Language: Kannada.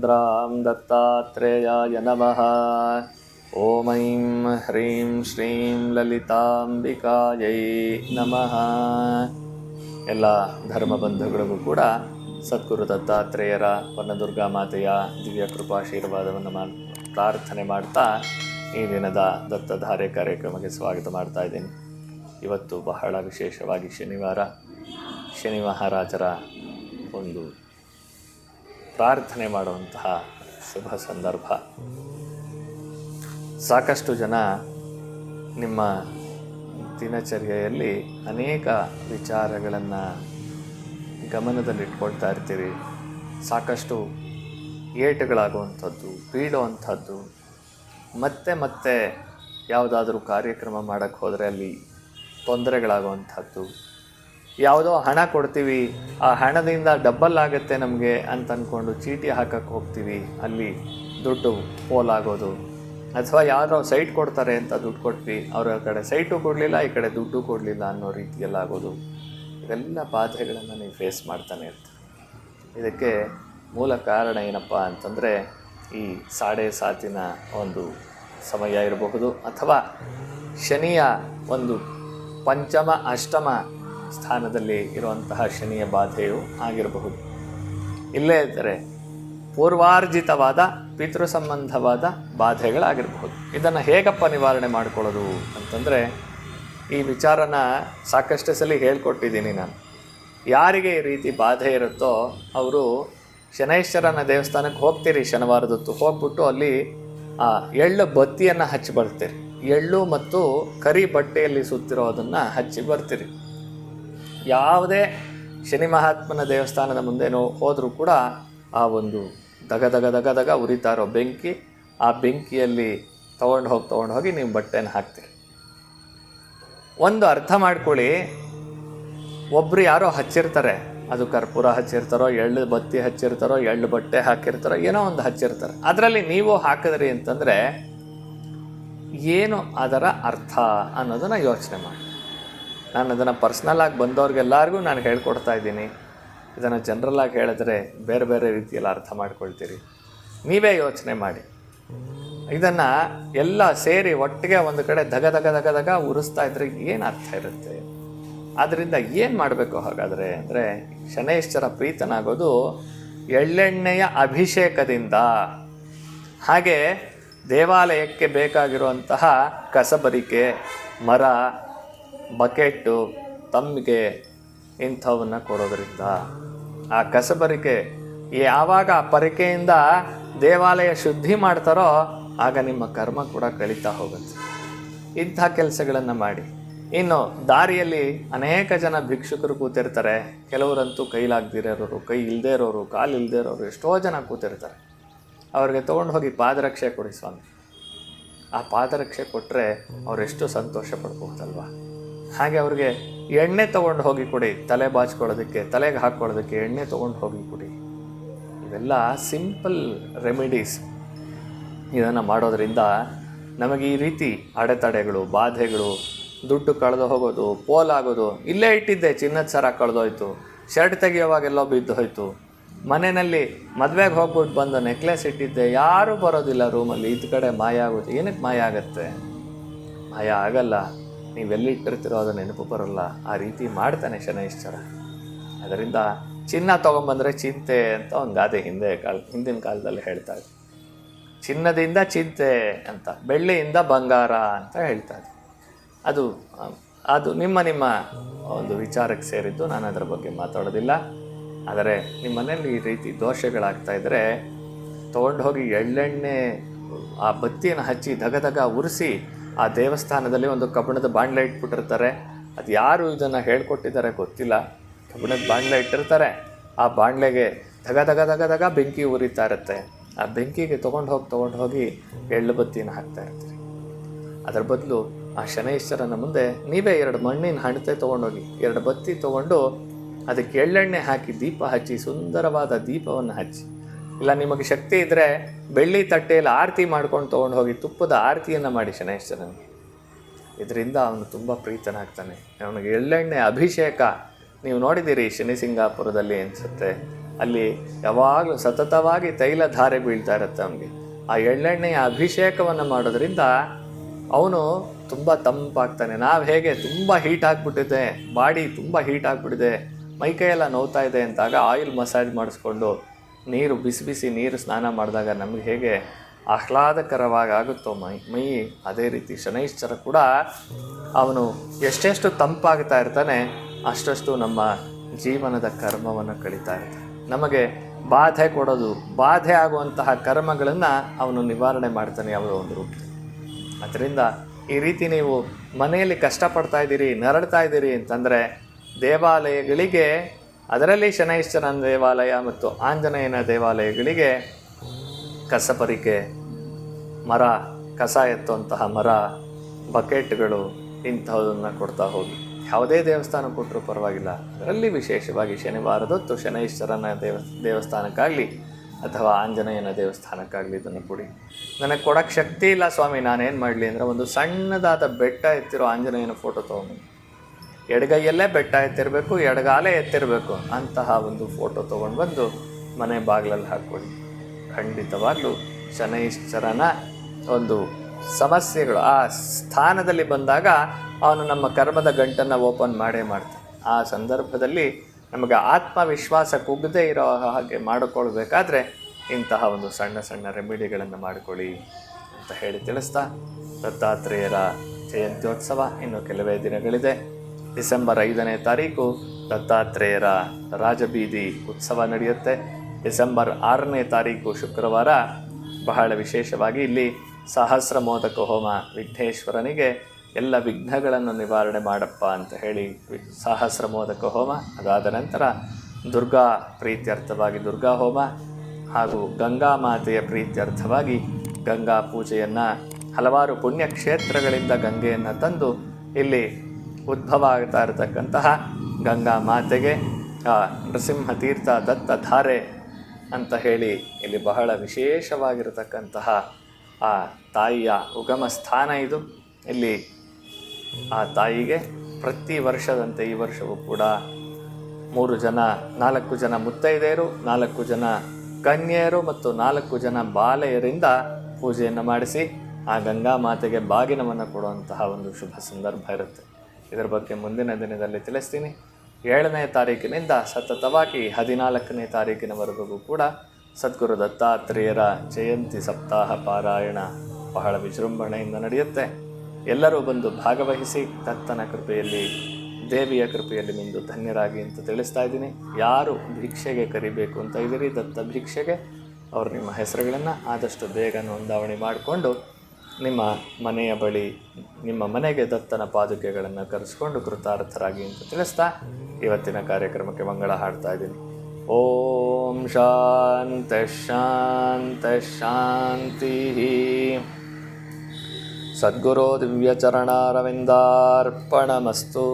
राघवेन्द्रां दत्तात्रेयाय नमः ॐ ऐं ह्रीं श्रीं ಲಲಿತಾಂಬಿಕಾಯೈ ನಮಃ ಎಲ್ಲ ಧರ್ಮ ಬಂಧುಗಳಿಗೂ ಕೂಡ ಸದ್ಗುರು ದತ್ತಾತ್ರೇಯರ ವನದುರ್ಗಾ ಮಾತೆಯ ದಿವ್ಯ ಕೃಪಾಶೀರ್ವಾದವನ್ನು ಮಾ ಪ್ರಾರ್ಥನೆ ಮಾಡ್ತಾ ಈ ದಿನದ ದತ್ತಧಾರೆ ಕಾರ್ಯಕ್ರಮಕ್ಕೆ ಸ್ವಾಗತ ಮಾಡ್ತಾ ಇದ್ದೀನಿ ಇವತ್ತು ಬಹಳ ವಿಶೇಷವಾಗಿ ಶನಿವಾರ ಶನಿ ಮಹಾರಾಜರ ಒಂದು ಪ್ರಾರ್ಥನೆ ಮಾಡುವಂತಹ ಶುಭ ಸಂದರ್ಭ. ಸಾಕಷ್ಟು ಜನ ನಿಮ್ಮ ದಿನಚರ್ಯೆಯಲ್ಲಿ ಅನೇಕ ವಿಚಾರಗಳನ್ನು ಗಮನದಲ್ಲಿಟ್ಕೊಳ್ತಾ ಇರ್ತೀರಿ. ಸಾಕಷ್ಟು ಏಟುಗಳಾಗುವಂಥದ್ದು ಬೀಳುವಂಥದ್ದು ಮತ್ತೆ ಮತ್ತೆ ಯಾವುದಾದ್ರೂ ಕಾರ್ಯಕ್ರಮ ಮಾಡೋಕ್ಕೆ ಹೋದರೆ ಅಲ್ಲಿ ತೊಂದರೆಗಳಾಗುವಂಥದ್ದು ಯಾವುದೋ ಹಣ ಕೊಡ್ತೀವಿ, ಆ ಹಣದಿಂದ ಡಬ್ಬಲ್ ಆಗುತ್ತೆ ನಮಗೆ ಅಂತ ಅಂದ್ಕೊಂಡು ಚೀಟಿ ಹಾಕಕ್ಕೆ ಹೋಗ್ತೀವಿ. ಅಲ್ಲಿ ದುಡ್ಡು ಪೋಲಾಗೋದು ಅಥವಾ ಯಾರೋ ಸೈಟ್ ಕೊಡ್ತಾರೆ ಅಂತ ದುಡ್ಡು ಕೊಟ್ವಿ, ಅವರ ಕಡೆ ಸೈಟು ಕೊಡಲಿಲ್ಲ, ಈ ಕಡೆ ದುಡ್ಡು ಕೊಡಲಿಲ್ಲ ಅನ್ನೋ ರೀತಿಯಲ್ಲಿ ಆಗೋದು. ಇವೆಲ್ಲ ಬಾಧೆಗಳನ್ನು ನೀವು ಫೇಸ್ ಮಾಡ್ತಾನೆ ಇರ್ತೀವಿ ಇದಕ್ಕೆ ಮೂಲ ಕಾರಣ ಏನಪ್ಪ ಅಂತಂದರೆ, ಈ ಸಾಡೆ ಸಾತಿನ ಒಂದು ಸಮಯ ಇರಬಹುದು, ಅಥವಾ ಶನಿಯ ಒಂದು ಪಂಚಮ, ಅಷ್ಟಮ ಸ್ಥಾನದಲ್ಲಿ ಇರುವಂತಹ ಶನಿಯ ಬಾಧೆಯು ಆಗಿರಬಹುದು. ಇಲ್ಲೇ ಇದ್ದರೆ ಪೂರ್ವಾರ್ಜಿತವಾದ ಪಿತೃ ಸಂಬಂಧವಾದ ಬಾಧೆಗಳಾಗಿರಬಹುದು. ಇದನ್ನು ಹೇಗಪ್ಪ ನಿವಾರಣೆ ಮಾಡಿಕೊಳ್ಳೋದು ಅಂತಂದರೆ, ಈ ವಿಚಾರನ ಸಾಕಷ್ಟು ಸಲ ಹೇಳ್ಕೊಟ್ಟಿದ್ದೀನಿ ನಾನು. ಯಾರಿಗೆ ಈ ರೀತಿ ಬಾಧೆ ಇರುತ್ತೋ ಅವರು ಶನೈಶ್ವರನ ದೇವಸ್ಥಾನಕ್ಕೆ ಹೋಗ್ತೀರಿ ಶನಿವಾರದೊತ್ತು. ಹೋಗ್ಬಿಟ್ಟು ಅಲ್ಲಿ ಆ ಎಳ್ಳು ಬತ್ತಿಯನ್ನು ಹಚ್ಚಿ ಬರ್ತೀರಿ. ಎಳ್ಳು ಮತ್ತು ಕರಿ ಬಟ್ಟೆಯಲ್ಲಿ ಸುತ್ತಿರೋದನ್ನು ಹಚ್ಚಿ ಬರ್ತೀರಿ. ಯಾವುದೇ ಶನಿ ಮಹಾತ್ಮನ ದೇವಸ್ಥಾನದ ಮುಂದೆನೋ ಹೋದರೂ ಕೂಡ ಆ ಒಂದು ದಗ ದಗ ದಗ ದಗ ಉರಿತಾ ಇರೋ ಬೆಂಕಿ, ಆ ಬೆಂಕಿಯಲ್ಲಿ ತೊಗೊಂಡು ಹೋಗಿ ತೊಗೊಂಡು ಹೋಗಿ ನೀವು ಬಟ್ಟೆನ ಹಾಕ್ತೀರಿ. ಒಂದು ಅರ್ಥ ಮಾಡ್ಕೊಳ್ಳಿ ಒಬ್ಬರು ಯಾರೋ ಹಚ್ಚಿರ್ತಾರೆ, ಅದು ಕರ್ಪೂರ ಹಚ್ಚಿರ್ತಾರೋ, ಎಳ್ಳು ಬತ್ತಿ ಹಚ್ಚಿರ್ತಾರೋ, ಎಳ್ಳು ಬಟ್ಟೆ ಹಾಕಿರ್ತಾರೋ, ಏನೋ ಒಂದು ಹಚ್ಚಿರ್ತಾರೆ. ಅದರಲ್ಲಿ ನೀವು ಹಾಕಿದ್ರಿ ಅಂತಂದರೆ ಏನು ಅದರ ಅರ್ಥ ಅನ್ನೋದನ್ನು ಯೋಚನೆ ಮಾಡಿ. ನಾನು ಅದನ್ನು ಪರ್ಸ್ನಲ್ಲಾಗಿ ಬಂದವ್ರಿಗೆಲ್ಲರಿಗೂ ನಾನು ಹೇಳ್ಕೊಡ್ತಾ ಇದ್ದೀನಿ. ಇದನ್ನು ಜನರಲ್ಲಾಗಿ ಹೇಳಿದ್ರೆ ಬೇರೆ ಬೇರೆ ರೀತಿಯಲ್ಲಿ ಅರ್ಥ ಮಾಡ್ಕೊಳ್ತೀರಿ. ನೀವೇ ಯೋಚನೆ ಮಾಡಿ. ಇದನ್ನು ಎಲ್ಲ ಸೇರಿ ಒಟ್ಟಿಗೆ ಒಂದು ಕಡೆ ದಗ ದಗ ದಗ ದಗ ಉರಿಸ್ತಾ ಇದ್ರೆ ಏನು ಅರ್ಥ ಇರುತ್ತೆ? ಆದ್ದರಿಂದ ಏನು ಮಾಡಬೇಕು ಹಾಗಾದರೆ ಅಂದರೆ ಶನೇಶ್ವರ ಪ್ರೀತನಾಗೋದು ಎಳ್ಳೆಣ್ಣೆಯ ಅಭಿಷೇಕದಿಂದ. ಹಾಗೆ ದೇವಾಲಯಕ್ಕೆ ಬೇಕಾಗಿರುವಂತಹ ಕಸಬರಿಕೆ, ಮರ ಬಕೆಟ್ಟು ತಮ್ಮಿಗೆ ಇಂಥವನ್ನ ಕೊಡೋದರಿಂದ ಆ ಕಸಬರಿಕೆ ಯಾವಾಗ ಆ ಪರಿಕೆಯಿಂದ ದೇವಾಲಯ ಶುದ್ಧಿ ಮಾಡ್ತಾರೋ ಆಗ ನಿಮ್ಮ ಕರ್ಮ ಕೂಡ ಕಳೀತಾ ಹೋಗುತ್ತೆ. ಇಂಥ ಕೆಲಸಗಳನ್ನು ಮಾಡಿ. ಇನ್ನು ದಾರಿಯಲ್ಲಿ ಅನೇಕ ಜನ ಭಿಕ್ಷುಕರು ಕೂತಿರ್ತಾರೆ. ಕೆಲವರಂತೂ ಕೈಲಾಗ್ದಿರೋರು, ಕೈ ಇಲ್ಲದೇ ಇರೋರು, ಕಾಲು ಇಲ್ಲದೇ ಇರೋರು, ಎಷ್ಟೋ ಜನ ಕೂತಿರ್ತಾರೆ. ಅವ್ರಿಗೆ ತೊಗೊಂಡು ಹೋಗಿ ಪಾದರಕ್ಷೆ ಕೊಡಿ ಸ್ವಾಮಿ. ಆ ಪಾದರಕ್ಷೆ ಕೊಟ್ಟರೆ ಅವರೆಷ್ಟು ಸಂತೋಷ ಪಡ್ಬಹುದಲ್ವಾ ಹಾಗೆ ಅವ್ರಿಗೆ ಎಣ್ಣೆ ತೊಗೊಂಡು ಹೋಗಿ ಕೊಡಿ, ತಲೆ ಬಾಚ್ಕೊಳ್ಳೋದಕ್ಕೆ, ತಲೆಗೆ ಹಾಕ್ಕೊಳ್ಳೋದಕ್ಕೆ ಎಣ್ಣೆ ತೊಗೊಂಡು ಹೋಗಿ ಕೊಡಿ. ಇವೆಲ್ಲ ಸಿಂಪಲ್ ರೆಮಿಡೀಸ್ ಇದನ್ನು ಮಾಡೋದರಿಂದ ನಮಗೆ ಈ ರೀತಿ ಅಡೆತಡೆಗಳು, ಬಾಧೆಗಳು, ದುಡ್ಡು ಕಳೆದು ಹೋಗೋದು, ಪೋಲಾಗೋದು, ಇಲ್ಲೇ ಇಟ್ಟಿದ್ದೆ, ಚಿನ್ನದ ಸರ ಕಳೆದೋಯ್ತು, ಶರ್ಟ್ ತೆಗೆಯುವಾಗೆಲ್ಲೋ ಬಿದ್ದು ಹೋಯ್ತು ಮನೆಯಲ್ಲಿ ಮದುವೆಗೆ ಹೋಗ್ಬಿಟ್ಟು ಬಂದು ನೆಕ್ಲೆಸ್ ಇಟ್ಟಿದ್ದೆ, ಯಾರೂ ಬರೋದಿಲ್ಲ ರೂಮಲ್ಲಿ ಇದ್ದ ಕಡೆ ಮಾಯ ಆಗುತ್ತೆ ಏನಕ್ಕೆ ಮಾಯ ಆಗುತ್ತೆ? ಮಾಯ ಆಗಲ್ಲ. ನೀವೆಲ್ಲಿಟ್ಟಿರ್ತೀರೋ ಅದು ನೆನಪು ಬರೋಲ್ಲ. ಆ ರೀತಿ ಮಾಡ್ತಾನೆ ಶನೈಶ್ಚರ. ಅದರಿಂದ ಚಿನ್ನ ತೊಗೊಂಬಂದರೆ ಚಿಂತೆ ಅಂತ ಒಂದು ಗಾದೆ ಹಿಂದೆ ಕಾಲ, ಹಿಂದಿನ ಕಾಲದಲ್ಲಿ ಹೇಳ್ತಾರೆ ಚಿನ್ನದಿಂದ ಚಿಂತೆ ಅಂತ, ಬೆಳ್ಳಿಯಿಂದ ಬಂಗಾರ ಅಂತ ಹೇಳ್ತಾರೆ ಅದು ಅದು ನಿಮ್ಮ ನಿಮ್ಮ ಒಂದು ವಿಚಾರಕ್ಕೆ ಸೇರಿದ್ದು, ನಾನು ಅದರ ಬಗ್ಗೆ ಮಾತಾಡೋದಿಲ್ಲ. ಆದರೆ ನಿಮ್ಮ ಮನೇಲಿ ಈ ರೀತಿ ದೋಷಗಳಾಗ್ತಾ ಇದ್ದರೆ ತೊಗೊಂಡು ಹೋಗಿ ಎಳ್ಳೆಣ್ಣೆ, ಆ ಬತ್ತಿಯನ್ನು ಹಚ್ಚಿ ಧಗ ಧಗ ಉರಿಸಿ ಆ ದೇವಸ್ಥಾನದಲ್ಲಿ ಒಂದು ಕಬ್ಬಿಣದ ಬಾಣಲೆ ಇಟ್ಬಿಟ್ಟಿರ್ತಾರೆ. ಅದು ಯಾರು ಇದನ್ನು ಹೇಳ್ಕೊಟ್ಟಿದ್ದಾರೆ ಗೊತ್ತಿಲ್ಲ. ಕಬ್ಬಣದ ಬಾಣಲೆ ಇಟ್ಟಿರ್ತಾರೆ. ಆ ಬಾಣಲೆಗೆ ತಗ ತಗ ತಗ ತಗ ಬೆಂಕಿ ಉರಿತಾ ಇರುತ್ತೆ. ಆ ಬೆಂಕಿಗೆ ತೊಗೊಂಡು ಹೋಗಿ ತೊಗೊಂಡು ಹೋಗಿ ಎಳ್ಳು ಬತ್ತಿನ ಹಾಕ್ತಾ ಇರ್ತೀರಿ. ಅದರ ಬದಲು ಆ ಶನೈಶ್ವರನ ಮುಂದೆ ನೀವೇ ಎರಡು ಮಣ್ಣಿನ ಹಣತೆ ತೊಗೊಂಡೋಗಿ ಎರಡು ಬತ್ತಿ ತೊಗೊಂಡು ಅದಕ್ಕೆ ಎಳ್ಳೆಣ್ಣೆ ಹಾಕಿ ದೀಪ ಹಚ್ಚಿ ಸುಂದರವಾದ ದೀಪವನ್ನು ಹಚ್ಚಿ. ಇಲ್ಲ, ನಿಮಗೆ ಶಕ್ತಿ ಇದ್ದರೆ ಬೆಳ್ಳಿ ತಟ್ಟೆಯಲ್ಲಿ ಆರತಿ ಮಾಡ್ಕೊಂಡು ತೊಗೊಂಡು ಹೋಗಿ ತುಪ್ಪದ ಆರತಿಯನ್ನು ಮಾಡಿ ಶನೇಶ್ವರನಿಗೆ ಇದರಿಂದ ಅವನು ತುಂಬ ಪ್ರೀತನಾಗ್ತಾನೆ. ಅವನಿಗೆ ಎಳ್ಳೆಣ್ಣೆ ಅಭಿಷೇಕ. ನೀವು ನೋಡಿದ್ದೀರಿ ಶನಿ ಸಿಂಗಾಪುರದಲ್ಲಿ ಅನಿಸುತ್ತೆ ಅಲ್ಲಿ ಯಾವಾಗಲೂ ಸತತವಾಗಿ ತೈಲ ಧಾರೆ ಬೀಳ್ತಾ ಇರುತ್ತೆ ಅವನಿಗೆ. ಆ ಎಳ್ಳೆಣ್ಣೆಯ ಅಭಿಷೇಕವನ್ನು ಮಾಡೋದ್ರಿಂದ ಅವನು ತುಂಬ ತಂಪಾಗ್ತಾನೆ. ನಾವು ಹೇಗೆ ತುಂಬ ಹೀಟ್ ಆಗಿಬಿಟ್ಟಿದೆ, ಬಾಡಿ ತುಂಬ ಹೀಟ್ ಆಗಿಬಿಟ್ಟಿದೆ ಮೈಕೈಯೆಲ್ಲ ನೋವ್ತಾ ಇದೆ ಅಂತಾಗ ಆಯಿಲ್ ಮಸಾಜ್ ಮಾಡಿಸ್ಕೊಂಡು ನೀರು ಬಿಸಿ ಬಿಸಿ ನೀರು ಸ್ನಾನ ಮಾಡಿದಾಗ ನಮಗೆ ಹೇಗೆ ಆಹ್ಲಾದಕರವಾಗಿ ಆಗುತ್ತೋ ಮೈ ಮೈ, ಅದೇ ರೀತಿ ಶನೈಶ್ಚರ ಕೂಡ ಅವನು ಎಷ್ಟೆಷ್ಟು ತಂಪಾಗ್ತಾ ಇರ್ತಾನೆ, ಅಷ್ಟಷ್ಟು ನಮ್ಮ ಜೀವನದ ಕರ್ಮವನ್ನು ಕಳೀತಾ ಇರ್ತಾನೆ. ನಮಗೆ ಬಾಧೆ ಕೊಡೋದು, ಬಾಧೆ ಆಗುವಂತಹ ಕರ್ಮಗಳನ್ನು ಅವನು ನಿವಾರಣೆ ಮಾಡ್ತಾನೆ ಯಾವುದೋ ಒಂದು ರೂಪ. ಅದರಿಂದ ಈ ರೀತಿ ನೀವು ಮನೆಯಲ್ಲಿ ಕಷ್ಟಪಡ್ತಾ ಇದ್ದೀರಿ, ನರಳ್ತಾ ಇದ್ದೀರಿ ಅಂತಂದರೆ ದೇವಾಲಯಗಳಿಗೆ ಅದರಲ್ಲಿ ಶನೈಶ್ಚರನ ದೇವಾಲಯ ಮತ್ತು ಆಂಜನೇಯನ ದೇವಾಲಯಗಳಿಗೆ ಕಸಪರಿಕೆ, ಮರ, ಕಸ ಎತ್ತುವಂತಹ ಮರ, ಬಕೆಟ್ಗಳು ಇಂತಹದನ್ನು ಕೊಡ್ತಾ ಹೋಗಿ. ಯಾವುದೇ ದೇವಸ್ಥಾನ ಕೊಟ್ಟರೂ ಪರವಾಗಿಲ್ಲ. ಅದರಲ್ಲಿ ವಿಶೇಷವಾಗಿ ಶನಿವಾರದೊತ್ತು ಶನೈಶ್ವರನ ದೇವ, ದೇವಸ್ಥಾನಕ್ಕಾಗಲಿ ಅಥವಾ ಆಂಜನೇಯನ ದೇವಸ್ಥಾನಕ್ಕಾಗಲಿ ಇದನ್ನು ಕೊಡಿ. ನನಗೆ ಕೊಡೋಕ್ಕೆ ಶಕ್ತಿ ಇಲ್ಲ ಸ್ವಾಮಿ, ನಾನೇನು ಮಾಡಲಿ ಅಂದರೆ ಒಂದು ಸಣ್ಣದಾದ ಬೆಟ್ಟ ಎತ್ತಿರೋ ಆಂಜನೇಯನ ಫೋಟೋ ತೊಗೊಂಡು. ಎಡಗೈಯಲ್ಲೇ ಬೆಟ್ಟ ಎತ್ತಿರಬೇಕು, ಎಡಗಾಲೇ ಎತ್ತಿರಬೇಕು ಅಂತಹ ಒಂದು ಫೋಟೋ ತೊಗೊಂಡು ಬಂದು ಮನೆ ಬಾಗಿಲಲ್ಲಿ ಹಾಕ್ಕೊಳ್ಳಿ. ಖಂಡಿತವಾಗ್ಲೂ ಶನೈಶ್ಚರನ ಒಂದು ಸಮಸ್ಯೆಗಳು ಆ ಸ್ಥಾನದಲ್ಲಿ ಬಂದಾಗ ಅವನು ನಮ್ಮ ಕರ್ಮದ ಗಂಟನ್ನು ಓಪನ್ ಮಾಡೇ ಮಾಡ್ತಾನೆ. ಆ ಸಂದರ್ಭದಲ್ಲಿ ನಮಗೆ ಆತ್ಮವಿಶ್ವಾಸ ಕುಗ್ಗದೇ ಇರೋ ಹಾಗೆ ಮಾಡಿಕೊಳ್ಬೇಕಾದ್ರೆ ಇಂತಹ ಒಂದು ಸಣ್ಣ ಸಣ್ಣ ರೆಮಿಡಿಗಳನ್ನು ಮಾಡಿಕೊಳ್ಳಿ ಅಂತ ಹೇಳಿ ತಿಳಿಸ್ತಾ ದತ್ತಾತ್ರೇಯರ ಜಯಂತ್ಯೋತ್ಸವ ಇನ್ನು ಕೆಲವೇ ದಿನಗಳಿದೆ. ಡಿಸೆಂಬರ್ ಐದನೇ ತಾರೀಕು ದತ್ತಾತ್ರೇಯರ ರಾಜಬೀದಿ ಉತ್ಸವ ನಡೆಯುತ್ತೆ. ಡಿಸೆಂಬರ್ ಆರನೇ ತಾರೀಕು ಶುಕ್ರವಾರ ಬಹಳ ವಿಶೇಷವಾಗಿ ಇಲ್ಲಿ ಸಹಸ್ರ ಮೋದಕ ಹೋಮ ವಿಘ್ನೇಶ್ವರನಿಗೆ ಎಲ್ಲ ವಿಘ್ನಗಳನ್ನು ನಿವಾರಣೆ ಮಾಡಪ್ಪ ಅಂತ ಹೇಳಿ ಸಹಸ್ರ ಮೋದಕ ಹೋಮ, ಅದಾದ ನಂತರ ದುರ್ಗಾ ಪ್ರೀತ್ಯರ್ಥವಾಗಿ ದುರ್ಗಾ ಹೋಮ ಹಾಗೂ ಗಂಗಾ ಮಾತೆಯ ಪ್ರೀತ್ಯರ್ಥವಾಗಿ ಗಂಗಾ ಪೂಜೆಯನ್ನು ಹಲವಾರು ಪುಣ್ಯಕ್ಷೇತ್ರಗಳಿಂದ ಗಂಗೆಯನ್ನು ತಂದು ಇಲ್ಲಿ ಉದ್ಭವ ಆಗ್ತಾ ಇರತಕ್ಕಂತಹ ಗಂಗಾ ಮಾತೆಗೆ, ಆ ನೃಸಿಂಹ ತೀರ್ಥ ದತ್ತ ಧಾರೆ ಅಂತ ಹೇಳಿ ಇಲ್ಲಿ ಬಹಳ ವಿಶೇಷವಾಗಿರತಕ್ಕಂತಹ ಆ ತಾಯಿಯ ಉಗಮ ಸ್ಥಾನ ಇದು. ಇಲ್ಲಿ ಆ ತಾಯಿಗೆ ಪ್ರತಿ ವರ್ಷದಂತೆ ಈ ವರ್ಷವೂ ಕೂಡ ಮೂರು ಜನ, ನಾಲ್ಕು ಜನ ಮುತ್ತೈದೆಯರು, ನಾಲ್ಕು ಜನ ಕನ್ಯೆಯರು ಮತ್ತು ನಾಲ್ಕು ಜನ ಬಾಲೆಯರಿಂದ ಪೂಜೆಯನ್ನು ಮಾಡಿಸಿ ಆ ಗಂಗಾ ಮಾತೆಗೆ ಬಾಗಿನವನ್ನು ಕೊಡುವಂತಹ ಒಂದು ಶುಭ ಸಂದರ್ಭ ಇರುತ್ತೆ. ಇದರ ಬಗ್ಗೆ ಮುಂದಿನ ದಿನದಲ್ಲಿ ತಿಳಿಸ್ತೀನಿ. ಏಳನೇ ತಾರೀಕಿನಿಂದ ಸತತವಾಗಿ ಹದಿನಾಲ್ಕನೇ ತಾರೀಕಿನವರೆಗೂ ಕೂಡ ಸದ್ಗುರು ದತ್ತಾತ್ರೇಯರ ಜಯಂತಿ ಸಪ್ತಾಹ ಪಾರಾಯಣ ಬಹಳ ವಿಜೃಂಭಣೆಯಿಂದ ನಡೆಯುತ್ತೆ. ಎಲ್ಲರೂ ಬಂದು ಭಾಗವಹಿಸಿ ದತ್ತನ ಕೃಪೆಯಲ್ಲಿ, ದೇವಿಯ ಕೃಪೆಯಲ್ಲಿ ನಿಂದು ಧನ್ಯರಾಗಿ ಅಂತ ತಿಳಿಸ್ತಾ ಇದ್ದೀನಿ. ಯಾರು ಭಿಕ್ಷೆಗೆ ಕರಿಬೇಕು ಅಂತ ಇದ್ದೀರಿ ದತ್ತ ಭಿಕ್ಷೆಗೆ, ಅವರು ನಿಮ್ಮ ಹೆಸರುಗಳನ್ನು ಆದಷ್ಟು ಬೇಗ ನೋಂದಾವಣಿ ಮಾಡಿಕೊಂಡು ನಿಮ್ಮ ಮನೆಯ ಬಳಿ ನಿಮ್ಮ ಮನೆಗೆ ದತ್ತನ ಪಾದುಕೆಗಳನ್ನು ಕರೆಸ್ಕೊಂಡು ಕೃತಾರ್ಥರಾಗಿ ಅಂತ ತಿಳಿಸ್ತಾ ಇವತ್ತಿನ ಕಾರ್ಯಕ್ರಮಕ್ಕೆ ಮಂಗಳ ಹಾಡ್ತಾ ಇದ್ದೀನಿ. ಓಂ ಶಾಂತ ಶಾಂತ ಶಾಂತಿ. ಸದ್ಗುರೋ ದಿವ್ಯಚರಣಾರವಿಂದಾರ್ಪಣಮಸ್ತು.